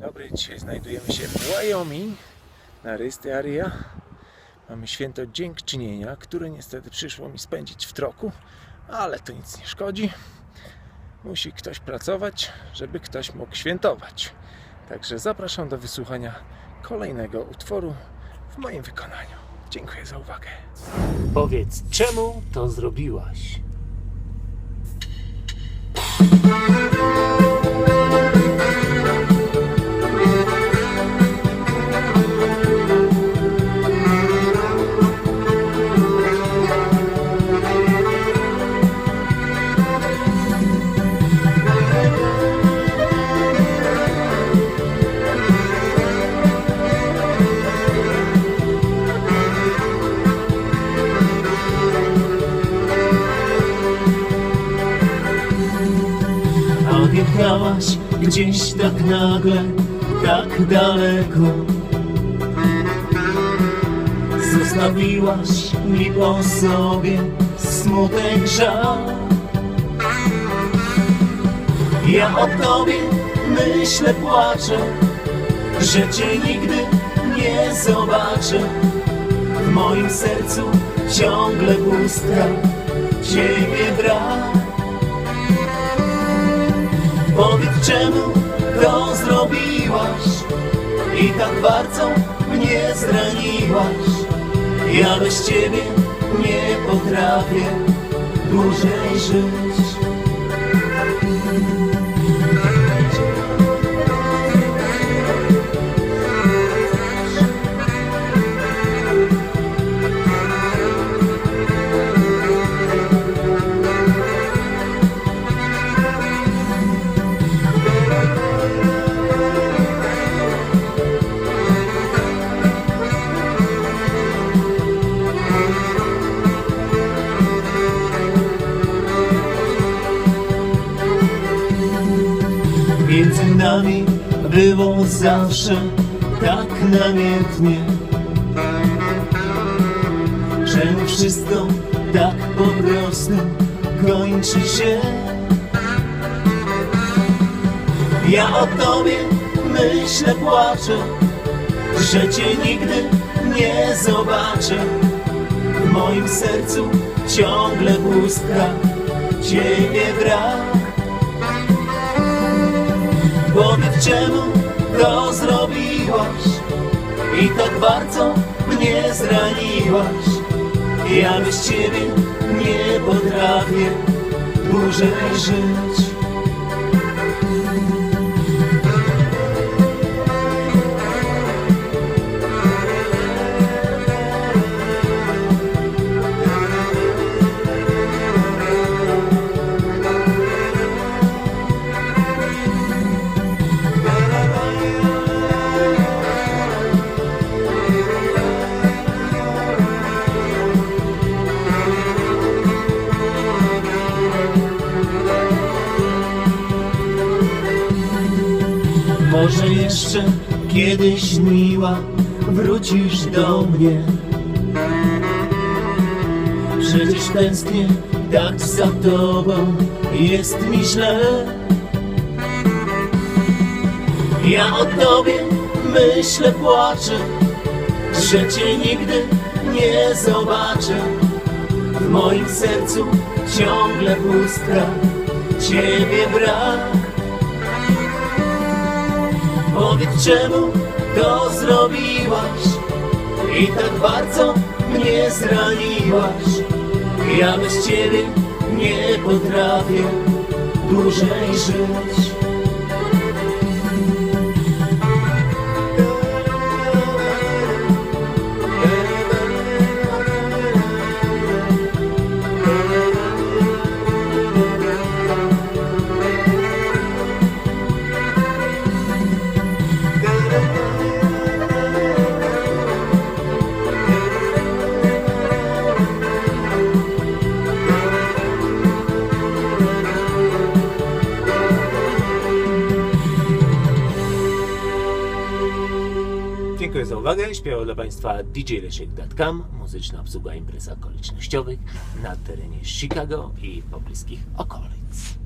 Dobry, dzisiaj znajdujemy się w Wyoming na Rysty Area. Mamy święto dziękczynienia, które niestety przyszło mi spędzić w troku, ale to nic nie szkodzi. Musi ktoś pracować, żeby ktoś mógł świętować. Także zapraszam do wysłuchania kolejnego utworu w moim wykonaniu. Dziękuję za uwagę. Powiedz, czemu to zrobiłaś? Odjechałaś gdzieś tak nagle, tak daleko. Zostawiłaś mi po sobie smutek, żal. Ja o tobie myślę, płaczę Że cię nigdy nie zobaczę. W moim sercu ciągle pustka Ciebie brak Powiedz czemu to zrobiłaś? I tak bardzo mnie zraniłaś. Ja bez ciebie nie potrafię dłużej żyć Między nami było zawsze tak namiętnie Czemu wszystko tak po prostu kończy się. Ja o tobie myślę, płaczę Że cię nigdy nie zobaczę. W moim sercu ciągle pustka Ciebie brak Powiedz czemu to zrobiłaś I tak bardzo mnie zraniłaś. Ja bez ciebie nie potrafię dłużej żyć Może jeszcze kiedyś miła wrócisz do mnie? Przecież tęsknię tak za tobą, jest mi źle. Ja o tobie myślę, płaczę Że cię nigdy nie zobaczę. W moim sercu ciągle pustka Ciebie brak Czemu to zrobiłaś? I tak bardzo mnie zraniłaś. Ja bez ciebie nie potrafię dłużej żyć uwagę. Śpiewał dla Państwa djlesiek.com, muzyczna obsługa imprez okolicznościowych na terenie Chicago i pobliskich okolic.